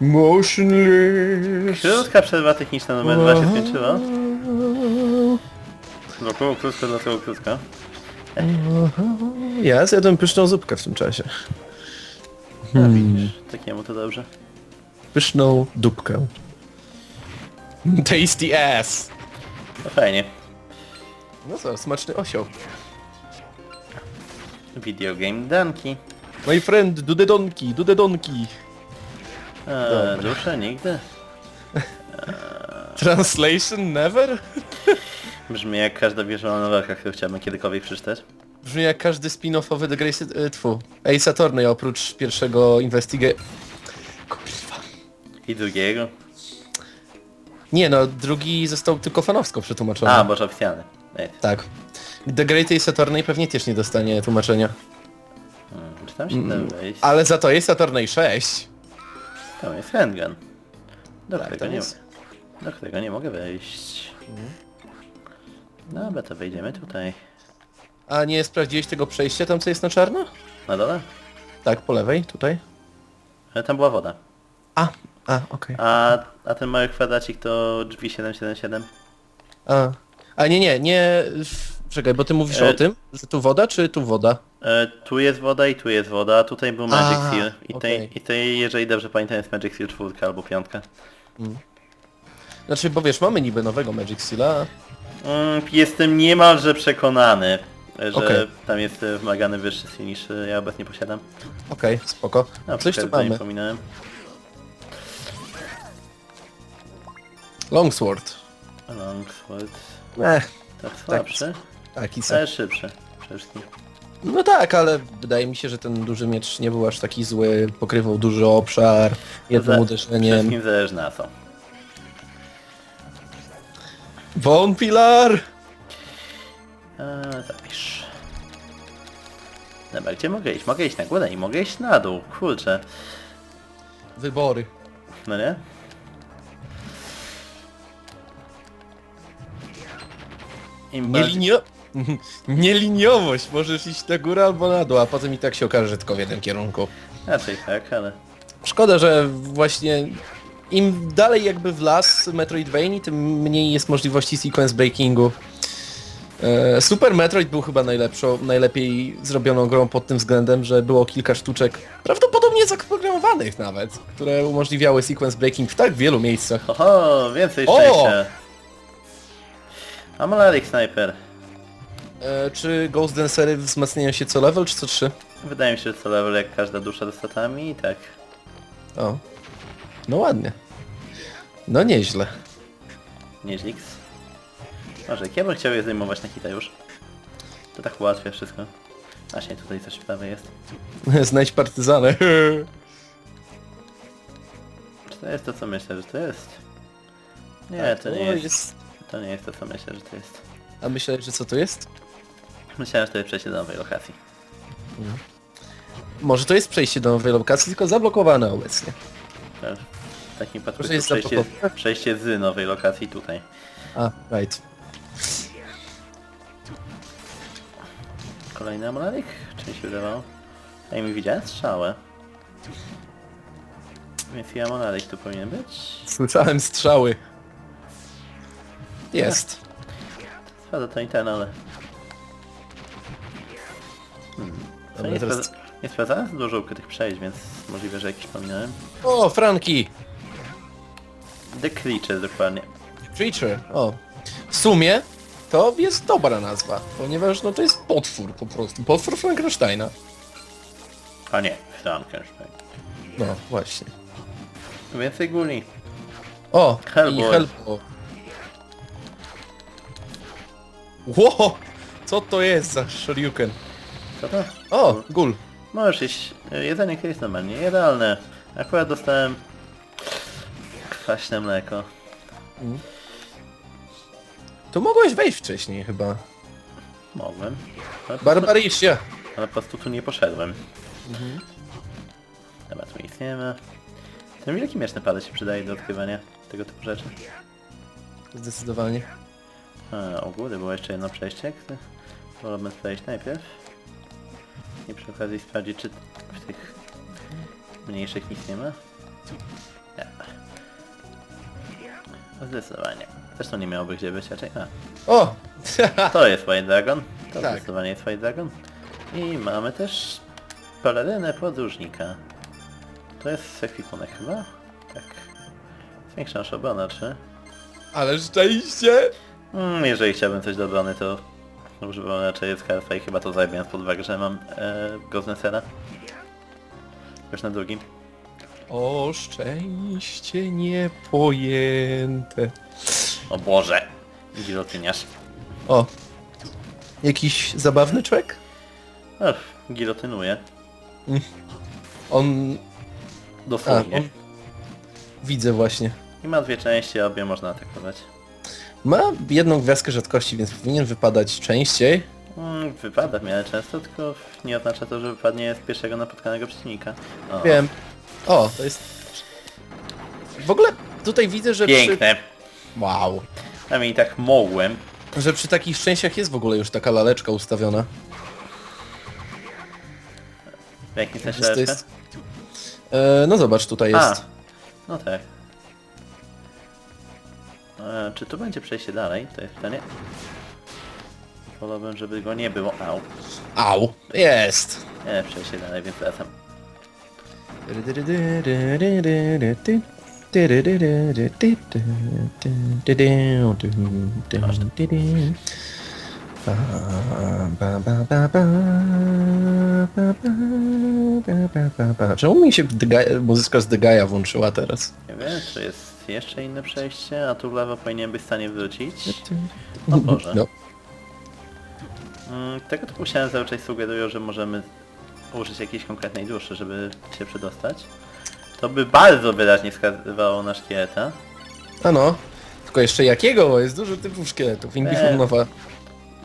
Motionless. Krótka przerwa techniczna numer 2 się skończyła. Dlaczego krótka, dlaczego krótka? Ja zjadłem pyszną zupkę w tym czasie. No widzisz, takiemu to dobrze. Pyszną dupkę. Tasty ass. No fajnie. No co, smaczny osioł. Video game danki. My friend, dudedonki, dudedonki. Eee, dusze nigdy. Translation never? Brzmi jak każda wieżowa nowelka, którą chciałbym kiedykolwiek przeczytać. Brzmi jak każdy spin-offowy The Grace... E, tfu. Ace Attorney oprócz pierwszego Investigate... Kurwa. I drugiego. Nie no, drugi został tylko fanowsko przetłumaczony. A, boże oficjalny. Ej, Tak. The Great Ace Attorney pewnie też nie dostanie tłumaczenia. hmm, czy tam się da wejść? Ale za to Ace Attorney 6. Tam jest handgun. Do Tak, którego nie jest. Do którego nie mogę wejść. Dobra, to wejdziemy tutaj. A nie sprawdziłeś tego przejścia tam co jest na czarno? Na dole? Tak, po lewej, tutaj. Ale tam była woda. A, a, okej. A, a ten mały kwadracik to drzwi 777? A. A nie, nie, nie... w- Czekaj, bo ty mówisz E- o tym, że tu woda, czy tu woda? E, tu jest woda i tu jest woda, a tutaj był Magic A, Seal. I tej, i tej, jeżeli dobrze pamiętam, jest Magic Seal czwórka albo piątka. Znaczy, bo wiesz, mamy niby nowego Magic Seala. Mm, jestem niemalże przekonany, że Okej. tam jest e, wymagany wyższy seal niż e, ja obecnie posiadam. Okej, spoko. No, Coś tu mamy. Pominąłem. Longsword. Longsword. Ech, Tak słabszy, taki se. ale. Przede wszystkim. No tak, ale wydaje mi się, że ten duży miecz nie był aż taki zły, pokrywał duży obszar, jednym Za- uderzeniem. Wszystkim zależy na co. Bone Pillar! Eee, zapisz. Dobra, gdzie mogę iść? Mogę iść na górę i mogę iść na dół. Kurczę. Wybory. No nie? Im bardziej... Nielinio... Nieliniowość, możesz iść na górę albo na dół, a potem i tak się okaże, że tylko w jednym kierunku. Raczej tak, ale... Szkoda, że właśnie im dalej jakby w las Metroidvanii, tym mniej jest możliwości sequence breakingu. E, Super Metroid był chyba najlepszą, najlepiej zrobioną grą pod tym względem, że było kilka sztuczek, prawdopodobnie zaprogramowanych nawet, które umożliwiały sequence breaking w tak wielu miejscach. Oho, więcej O! szczęścia. Amalarik Sniper. E, czy Ghost Dancery wzmacniają się co level, czy co trzy? Wydaje mi się, że co level jak każda dusza z statami i tak. O. No ładnie. No nieźle. Nieźliks. Może, ja bym chciał je zajmować na hita już. To tak ułatwia wszystko. Właśnie tutaj coś w prawej jest. Znajdź partyzanę. Czy to jest to co myślę, że to jest? Nie, Tak, to nie jest, To nie jest to co myślę, że to jest. A myślałeś, że co to jest? Myślałem, że to jest przejście do nowej lokacji. Może to jest przejście do nowej lokacji, tylko zablokowane obecnie. Tak. W takim przypadku Może jest przejście, zablokowane? przejście z nowej lokacji tutaj. A, right. Kolejny amularik? Czy mi się wydawało? A ja mi widziałem strzałę. Więc i amularik tu powinien być. Słyszałem strzały. Jest. Spada to internet, ale... Hmm. To Dobra, nie, teraz- sprawdza, nie sprawdzałem za dużo ukrytych przejść, więc możliwe, że jakieś pominąłem. O, Franki! The Creature dokładnie. Creature. O. W sumie to jest dobra nazwa, ponieważ no to jest potwór po prostu. Potwór Frankensteina. A nie, Frankenstein. No, właśnie. Więcej guli. O, Hellboy. i Hellboy. Ło! Co to jest za shuriken? Co to? O, gul. Możesz iść. Jedzenie jest normalnie. Jadalne. Akurat dostałem kwaśne mleko. Tu mogłeś wejść wcześniej chyba. Mogłem. Ale po, prostu, Barbarysia. ale po prostu tu nie poszedłem. Dobra, tu nic nie ma. Ten wielki miecz naprawdę się przydaje do odkrywania tego typu rzeczy. Zdecydowanie. A, u góry było jeszcze jedno przejście. które Wolałbym przejść najpierw. I przy okazji sprawdzić, czy w tych mniejszych nic nie ma. Zdecydowanie. Zresztą nie miałoby gdzie być raczej. A, O! to jest White Dragon. To Tak. zdecydowanie jest White Dragon. I mamy też pelerynę podróżnika. To jest ekwipunek chyba? Tak. Zwiększa naszą obronę, czy? Ale szczęście! Mm, jeżeli chciałbym coś do obrony, to używam raczej Scarfa i chyba to zajmę pod uwagę, że mam e, Goznesera. Już na drugim. O szczęście niepojęte. O Boże! Gilotyniarz. O! Jakiś zabawny człowiek? Ech, gilotynuje. On... A, Dosłownie. on... Widzę właśnie. I ma dwie części, a obie można atakować. Ma jedną gwiazdkę rzadkości, więc powinien wypadać częściej. Mm, wypada w miarę często, tylko nie oznacza to, że wypadnie z pierwszego napotkanego przeciwnika. O, Wiem. O, to jest... W ogóle tutaj widzę, że przy... Piękne. Wow. Przynajmniej tak mogłem. Że przy takich szczęściach jest w ogóle już taka laleczka ustawiona. W jakim sensie Więc to laleczka? jest... E, no zobacz, tutaj A, jest... no tak. E, czy tu będzie przejście dalej? To jest pytanie. Wolałbym, żeby go nie było. Au. Au! Jest! Nie, przejście dalej, więc wracam. Czemu mi się Dega- muzyka z Degaja włączyła teraz? Nie wiem, czy jest jeszcze inne przejście, a tu w lewo powinien być w stanie wrócić. O Boże. No. Mm, tego typu cały czas sugerują, że możemy użyć jakiejś konkretnej duszy, żeby się przedostać. To by bardzo wyraźnie wskazywało na szkieleta. A no. Tylko jeszcze jakiego? Bo jest dużo typów szkieletów. Inbiformowa.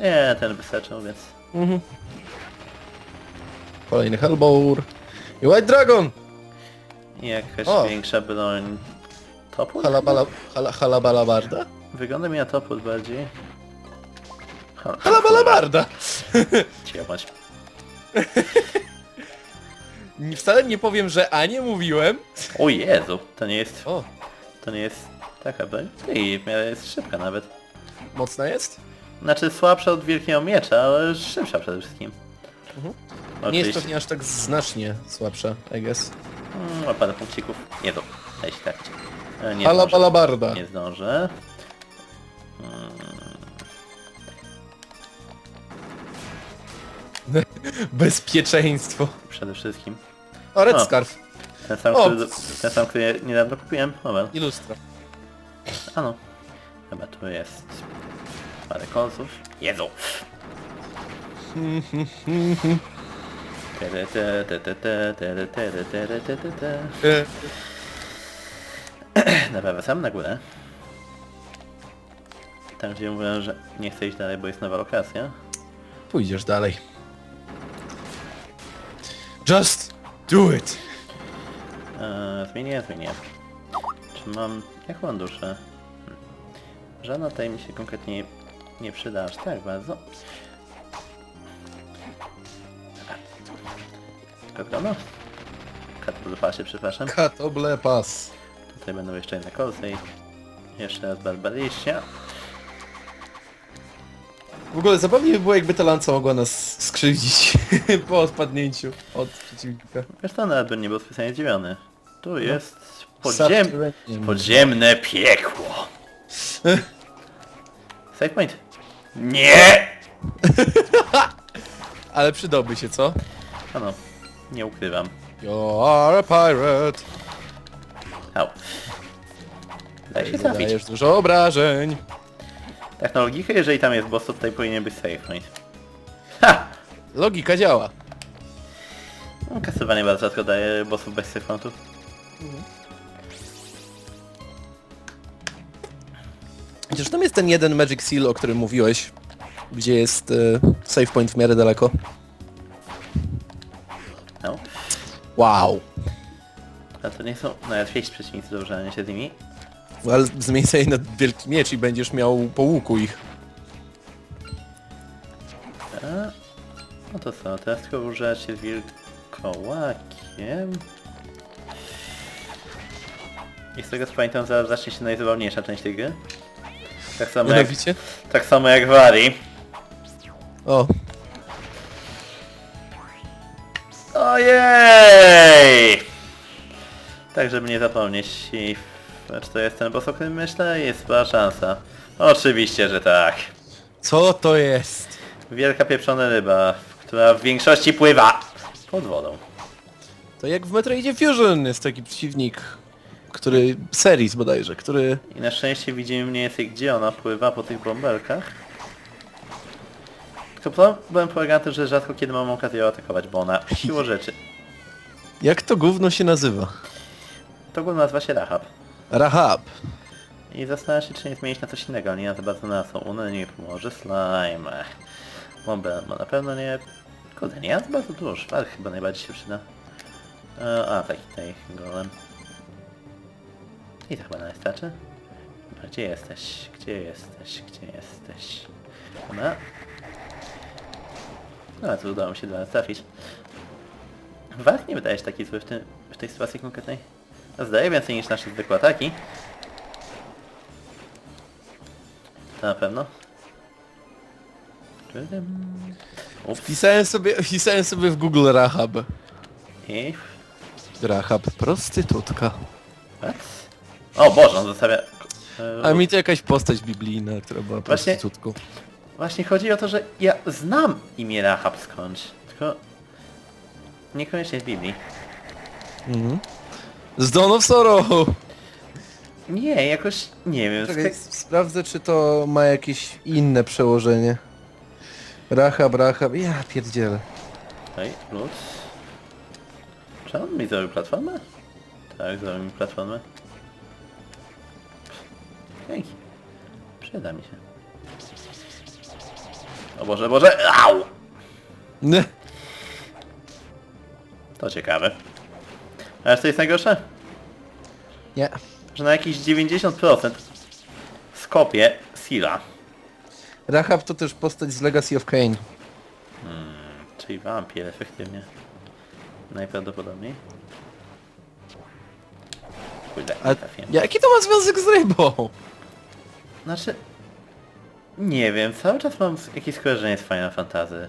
Nie, ten wystarczył, więc... Mhm. Kolejny Hellbour. I White Dragon! Jakaś O. większa broń... Topór? Halabala, hala, halabalabarda? Wygląda mi na topór bardziej. Ha- Halabalabarda! Ciemać. Wcale nie powiem, że A nie mówiłem. O Jezu, to nie jest... O, To nie jest taka broń? I w miarę jest szybka nawet. mocna jest? Znaczy słabsza od wielkiego miecza, ale szybsza przede wszystkim. Mhm. Nie jest pewnie aż tak znacznie słabsza, I guess. Mm, parę punkcików. Nie to. Daj się tak. E, Nie zdążę. Halabalabarda. Nie zdążę. Mm, Bezpieczeństwo. przede wszystkim. O, Red O. Scarf. Ten sam, O. który, ten sam, który niedawno kupiłem. Dobra. I lustro. A no. Chyba tu jest parę kolców. Jezu! Tere, te, te, te, te, tere, tere, tere, te, te, te. E, Dobra, wracamy na górę. Tam gdzie mówiłem, że nie chcę iść dalej, bo jest nowa lokacja. Pójdziesz dalej. Just do it! Eee, zmienię, zmienię. Czy mam... jaką mam duszę? Żadna tutaj mi się konkretnie nie przyda aż tak bardzo. Kokono? Katapulpasie, przepraszam. Katoblepas. Tutaj będą jeszcze inne i jeszcze raz barbaryście. W ogóle zabawnie by było jakby ta lanca mogła nas skrzywdzić po odpadnięciu od przeciwnika. Wiesz to nawet bym nie był specjalnie zdziwiony. Tu jest podziem... Subterranean. podziemne piekło. Save point. Nie! Ale przydałby się, co? Ano, nie ukrywam. A pirate. Daj się trafić. Dajesz dużo obrażeń. Tak na logikę, jeżeli tam jest boss, to tutaj powinien być save point. Ha! Logika działa. No, kasowanie bardzo rzadko daje bossów bez save pointów. Chociaż tam jest ten jeden Magic Seal, o którym mówiłeś, gdzie jest e, save point w miarę daleko. No. Wow. A to nie są najłatwiejsi przeciwnicy do użania się z nimi. Ale zmień sobie na wielki miecz i będziesz miał po łuku ich. A, no to co, teraz tylko używać się z wilkołakiem. I z tego co pamiętam zaraz zacznie się najzabawniejsza część tej gry. Tak samo jak, Mianowicie? tak samo jak w Ari. O, Ojej! Tak, żeby nie zapomnieć i czy to jest ten boss, o którym myślę? Jest spora szansa. Oczywiście, że tak. co to jest? Wielka pieprzona ryba, która w większości pływa pod wodą. To jak w Metroidzie Fusion jest taki przeciwnik, który... Series bodajże, który... I na szczęście widzimy mniej więcej gdzie ona pływa po tych bąbelkach. Tylko problem polega na tym, że rzadko kiedy mam okazję ją atakować, bo ona siłą rzeczy. Jak to gówno się nazywa? To go nazywa się Rahab. Rahab. I zastanawiam się, czy nie zmienić na coś innego, ale nie na to bardzo na co. Una nie pomoże, slime. Bombę, bo na pewno nie... Kurde, nie jest bardzo dużo, szwar chyba najbardziej się przyda. E, a, taki tutaj golem. I to chyba nawet starczy. Dobra, Gdzie jesteś? Gdzie jesteś? Gdzie jesteś? Ona? No, to udało mi się do nas trafić. Warch nie wydaje się taki zły w, tym, w tej sytuacji konkretnej. Zdaje więcej niż nasze zwykłe ataki. To na pewno. Ups. Wpisałem sobie, wpisałem sobie w Google Rahab. I... Rahab, prostytutka. What? O Boże, on zostawia... A mi to jakaś postać biblijna, która była Właśnie- prostytutką. Właśnie chodzi o to, że ja znam imię Rahab skądś. Tylko... Niekoniecznie z Biblii. Mhm. Z Dawn of Sorrow! Nie, jakoś... Nie wiem. Czekaj, s- sprawdzę czy to ma jakieś inne przełożenie. Rahab, Rahab, ja pierdzielę. Ej, lód. Czy on mi zrobił platformę? Tak, zrobił mi platformę. Dzięki. Przyda mi się. O Boże, Boże! Au! Nie. To ciekawe. Ale co jest najgorsze? Nie. Że na jakieś 90% skopię Sila. Rahab to też postać z Legacy of Kain. Czyli wampir efektywnie. Najprawdopodobniej. Kurde, A nie trafiłem. jaki to ma związek z rybą? Znaczy... Nie wiem, cały czas mam s- jakieś skojarzenie z Final Fantasy.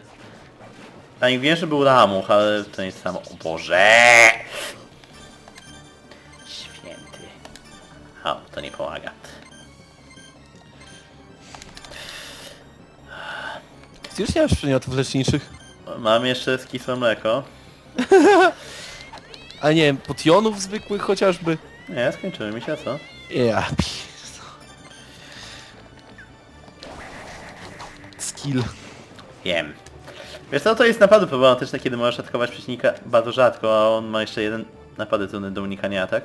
A nie wiem, że był Ramuch, ale to nie jest samo. O Boże! To nie pomaga. Już nie masz przedmiotów leczniczych? Mam jeszcze skisłe mleko. A nie wiem, potionów zwykłych chociażby? Nie, skończyły mi się, co? Ja pierdolę. Skill. Wiem. Wiesz co, to jest naprawdę problematyczne, kiedy możesz atakować przeciwnika bardzo rzadko, a on ma jeszcze jeden napady trudny do unikania atak.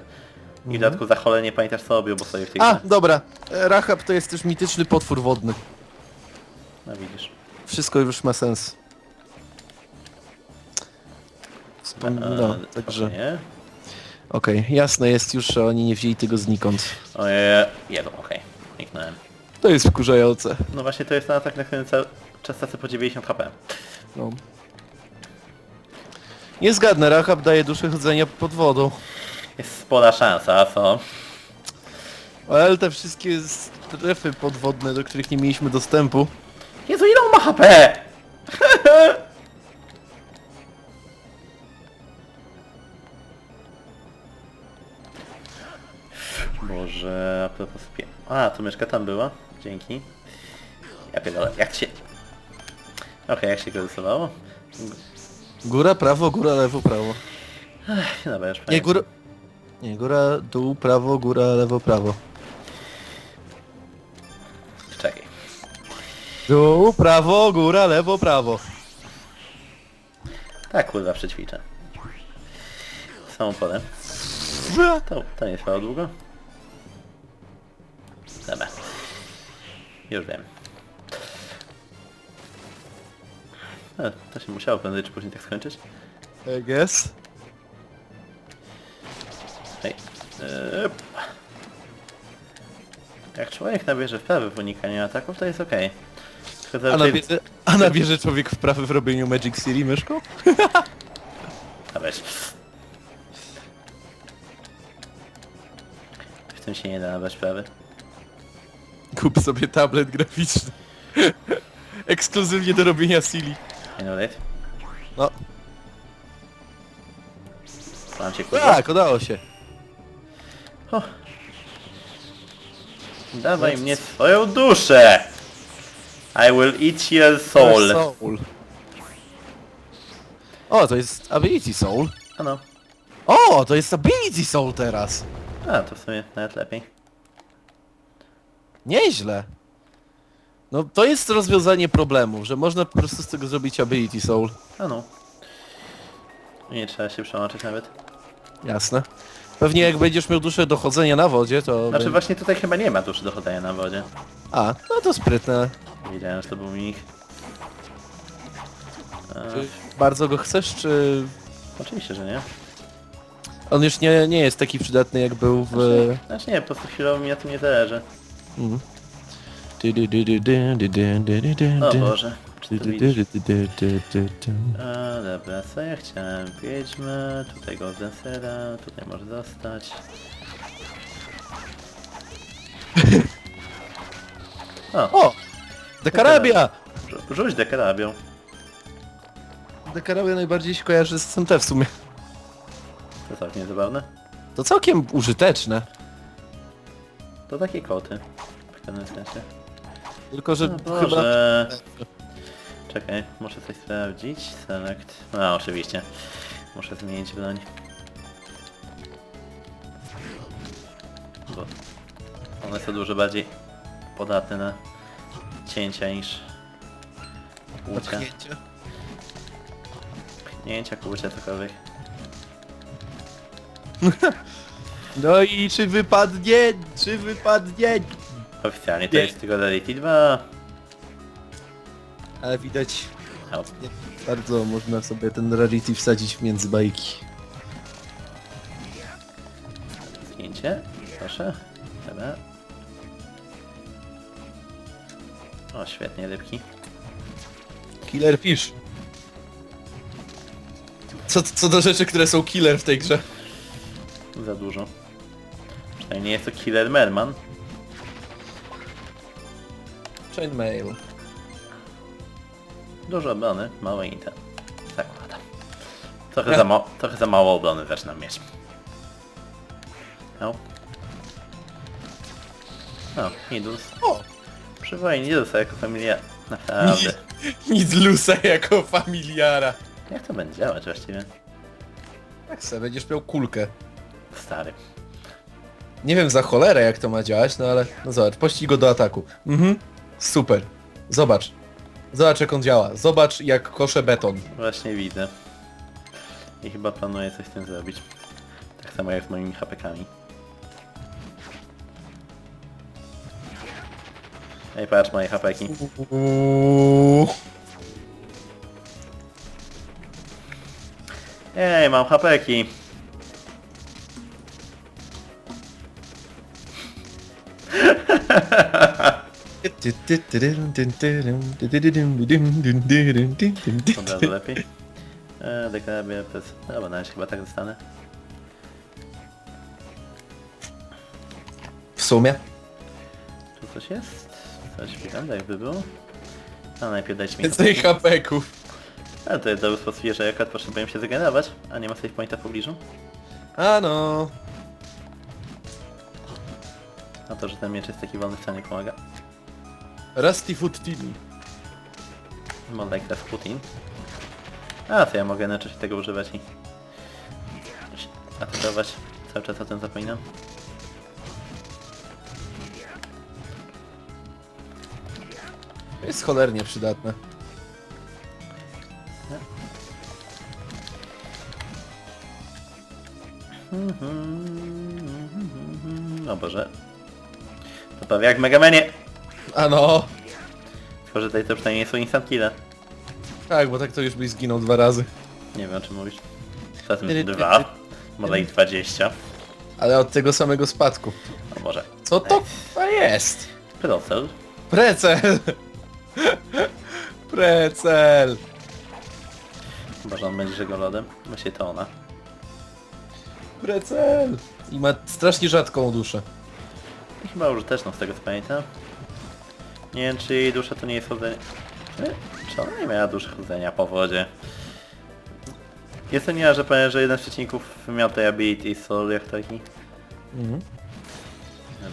I w dodatku za cholerę nie pamiętasz co robił, bo sobie w tej A, grze. dobra. E, Rahab to jest też mityczny potwór wodny. No widzisz. Wszystko już ma sens. No, także... Nie? Okej, jasne jest już, że oni nie wzięli tego znikąd. Ojej, jedą, okej. Kliknąłem. To jest wkurzające. No właśnie to jest ten atak, na którym cały czas tracę po 90 HP. No. Nie zgadnę, Rahab daje duszę chodzenia pod wodą. Jest spora szansa, co? Ale te wszystkie strefy podwodne, do których nie mieliśmy dostępu. Jezu, ile on ma HP? Boże, a propos spie... A, to myszka tam była? Dzięki. Ja pierdolę, jak się... Okej, jak się go rysowało? Góra, prawo, góra, lewo, prawo. Ech, Dobra, już Nie, góra... Nie, góra, dół, prawo, góra, lewo, prawo. Czekaj. Dół, prawo, góra, lewo, prawo. Tak, kurwa, przećwiczę. Samą porę. To, to nie trwało długo. Dobra. Już wiem. E, to się musiało prędzej czy później tak skończyć. I guess. Eee. Jak człowiek nabierze wprawy w unikaniu ataków, to jest okej. Tylko A nabierze, a nabierze człowiek wprawy w robieniu Magic City myszką? A weź. W tym się nie da nabrać prawy. Kup sobie tablet graficzny. Ekskluzywnie do robienia. Nie no, late. No, Mam cię kurwa. tak, udało się. Dawaj mnie swoją duszę! I will eat your soul. Soul. O, to jest Ability Soul. Ano. O, to jest Ability Soul teraz. A, to w sumie nawet lepiej. Nieźle. No to jest rozwiązanie problemu, że można po prostu z tego zrobić Ability Soul. Ano. Nie trzeba się przełączyć nawet. Jasne. Pewnie jak będziesz miał duszę dochodzenia na wodzie, to... Znaczy bę- właśnie tutaj chyba nie ma duszy do chodzenia na wodzie. A, no to sprytne. Wiedziałem, że to był. E, Czy bardzo go chcesz, czy... oczywiście, że nie. On już nie, nie jest taki przydatny jak był w... Znaczy nie, po prostu chwilowo mi na tym nie zależy. Mm. O. Boże. A, dobra, co ja chciałem? Wiedźmy, tutaj go zensera, tutaj może zostać. O, O! Dekarabia! rzu- rzuć dekarabią. Dekarabia najbardziej się kojarzy z SMT w sumie. To całkiem zabawne. To całkiem użyteczne. To takie koty. W pewnym sensie. Tylko, że O chyba... Boże. Czekaj, muszę coś sprawdzić. Select. A, oczywiście. Muszę zmienić broń. Bo one są dużo bardziej podatne na cięcia niż kłucia. Pchnięcia, kłucia, cokolwiek. No i czy wypadnie? Czy wypadnie? Oficjalnie to Nie. jest tylko Rarity 2. Ale widać, bardzo można sobie ten rarity wsadzić między bajki. Zdjęcie, proszę. Dobra. O, świetnie, rybki. Killer Fish. Co, co do rzeczy, które są killer w tej grze. Za dużo. Przynajmniej nie jest to Killer Merman. Chainmail. Dużo obrony, mało intel. Zakładam. Trochę za, ma trochę za mało obrony zaczynam mieć. No. No, Nidus. O! Przywołaj Nidusa jako familia. Naprawdę. Nic lusa jako familiara. Jak to będzie działać właściwie? Jak se, będziesz miał kulkę. Stary. Nie wiem za cholerę jak to ma działać, no ale no zobacz, pościg go do ataku. Mhm. Super. Zobacz. Zobacz jak on działa. Zobacz jak kosze beton. Właśnie widzę. I chyba planuję coś z tym zrobić. Tak samo jak z moimi hapekami. Ej, patrz moje hapeki. Ej, mam hapeki. Od razu lepiej. Eee, deklarabia bez... Dobra, na razie chyba tak zostanę. W sumie. Tu coś jest? Coś wygląda jakby było. A najpierw dajcie mi Więcej hapeków. Ale to jest dobry sposób, że jak potrzebuję się zregenerować, a nie ma save pointa w pobliżu. A no. A to, że ten miecz jest taki wolny wcale nie pomaga. Rusty Foot Team. More like Putin. A, to ja mogę na czasie tego używać i... atakować. Cały czas o tym zapominam. To jest cholernie przydatne. O Boże. To prawie jak w Megamanie. A no. Tylko, że tutaj to przynajmniej są instant kille. Tak, bo tak to już byś zginął dwa razy. Nie wiem o czym mówisz. Ty, dwa. Może i 20. Ale od tego samego spadku. O Boże. Co to k***a jest? Pedocel. Precel! Precel! Chyba, że on będzie żegolodem. Właśnie to ona. Precel! I ma strasznie rzadką duszę. chyba użyteczną z tego co pamiętam. Nie wiem czy jej dusza to nie jest chodzenie... Czy, czy ona nie miała duszy chodzenia po wodzie? Jest to nie, że powiem, że jeden z przeciwników miał tej ability soul jak taki. Mhm.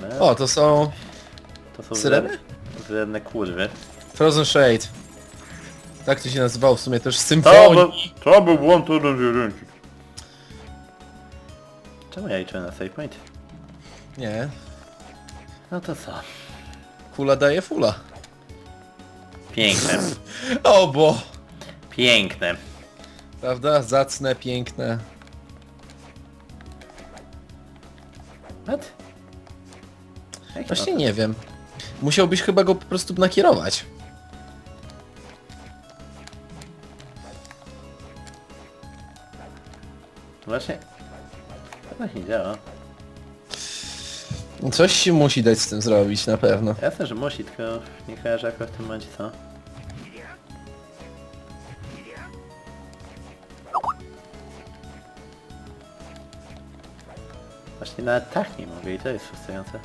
Ale O, to są to są syreny? wredne- kurwy. Frozen Shade. Tak to się nazywało w sumie też To, symfonii. był- to był błąd jeden z jedynki. Czemu ja liczę na save point? Nie, No to co? Kula daje fula. Piękne. O bo! Piękne. Prawda? Zacne, piękne. What? Jak Właśnie nie wiem. Musiałbyś chyba go po prostu nakierować. Właśnie... To tak nie działa. Coś się musi dać z tym zrobić, na pewno. Jasne, że musi, tylko nie kojarzę akurat w tym momencie co. Właśnie nawet tak nie mogę i to jest frustrujące.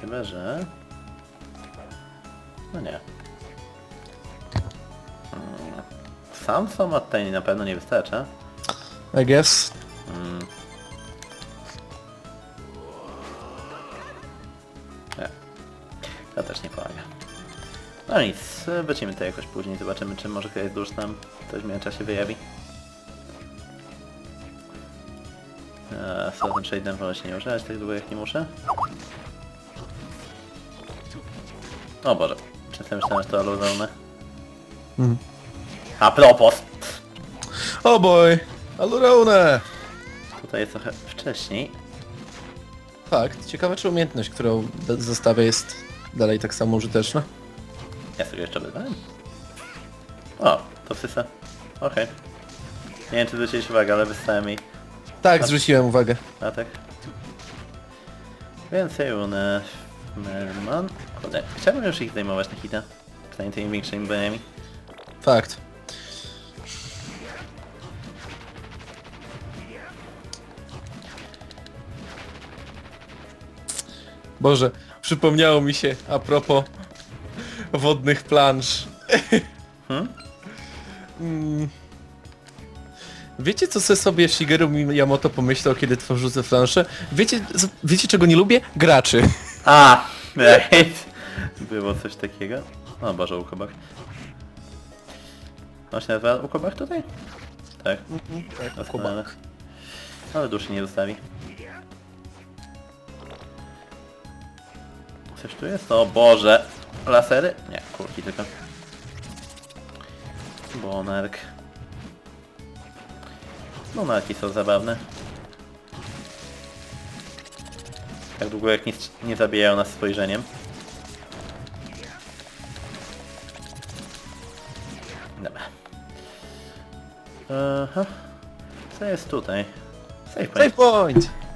Chyba, że... No nie. Hmm. Sam sam od tej na pewno nie wystarcza. I guess. No nic, wrócimy to jakoś później, zobaczymy czy może ktoś dusz nam ktoś w międzyczasie wyjawi. Eee, z tym shade'em wolę się nie używać tak długo jak nie muszę. O Boże, często myślałem, że to aluzalne. Mhm. A propos! O boy! Aluraune! Tutaj jest trochę wcześniej. Fakt. Ciekawa czy umiejętność, którą zostawię jest dalej tak samo użyteczna. Ja sobie jeszcze wybrałem. O, to sysa. Okej. Nie wiem czy zwróciłeś uwagę, ale wystałem jej Tak, zwróciłem uwagę. atak. Więcej runę Merman. Kurde, chciałbym już ich zdejmować na hita. Przynajmniej tymi większymi broniami. Fakt. Boże, przypomniało mi się a propos wodnych plansz. Hmm? Mm. Wiecie co se sobie Shigeru Miyamoto pomyślał kiedy tworzył te plansze? Wiecie, z- wiecie czego nie lubię? Graczy. A, right. Było coś takiego. O Boże, ukobach. On się nazywa ukobach tutaj? Tak. Doskonale. Ale duszy nie zostawi. Coś tu jest? O Boże! Lasery? Nie, kulki tylko. Bonark. Bonarki są zabawne. Tak długo jak nie, nie zabijają nas spojrzeniem. Dobra. Aha. Co jest tutaj? Save point. Save point!